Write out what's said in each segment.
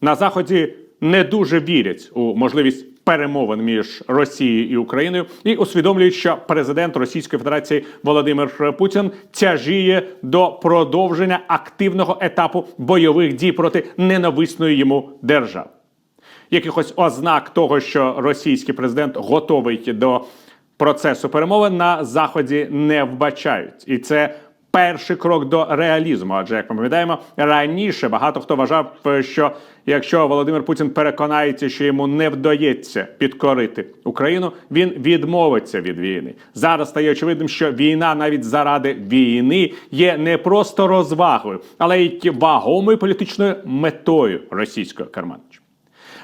На заході не дуже вірять у можливість перемовин між Росією і Україною і усвідомлюють, що президент Російської Федерації Володимир Путін тяжіє до продовження активного етапу бойових дій проти ненависної йому держави. Якихось ознак того, що російський президент готовий до процесу перемовин на заході не вбачають, і це перший крок до реалізму. Адже як ми пам'ятаємо, раніше багато хто вважав, що якщо Володимир Путін переконається, що йому не вдається підкорити Україну, він відмовиться від війни. Зараз стає очевидним, що війна навіть заради війни є не просто розвагою, але й вагомою політичною метою російського керманича.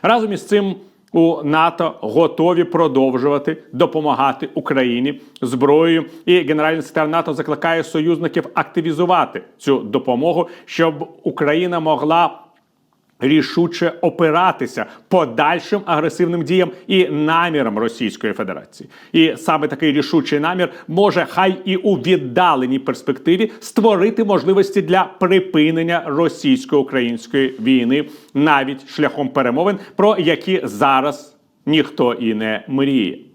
Разом із цим у НАТО готові продовжувати допомагати Україні зброєю, і генеральний секретар НАТО закликає союзників активізувати цю допомогу, щоб Україна могла. Рішуче опиратися подальшим агресивним діям і намірам Російської Федерації, і саме такий рішучий намір може хай і у віддаленій перспективі створити можливості для припинення російсько-української війни навіть шляхом перемовин, про які зараз ніхто і не мріє.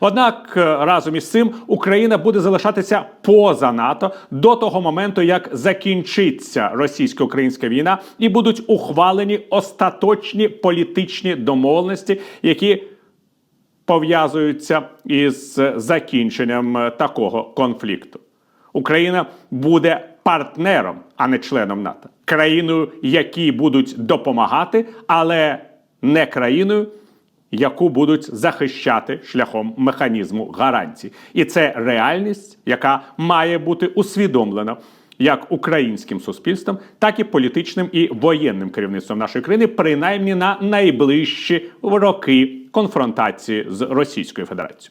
Однак е, разом із цим Україна буде залишатися поза НАТО до того моменту, як закінчиться російсько-українська війна, і будуть ухвалені остаточні політичні домовленості, які пов'язуються із закінченням е, такого конфлікту. Україна буде партнером, а не членом НАТО, країною, якій будуть допомагати, але не країною, яку будуть захищати шляхом механізму гарантій. І це реальність, яка має бути усвідомлена як українським суспільством, так і політичним і воєнним керівництвом нашої країни, принаймні на найближчі роки конфронтації з Російською Федерацією.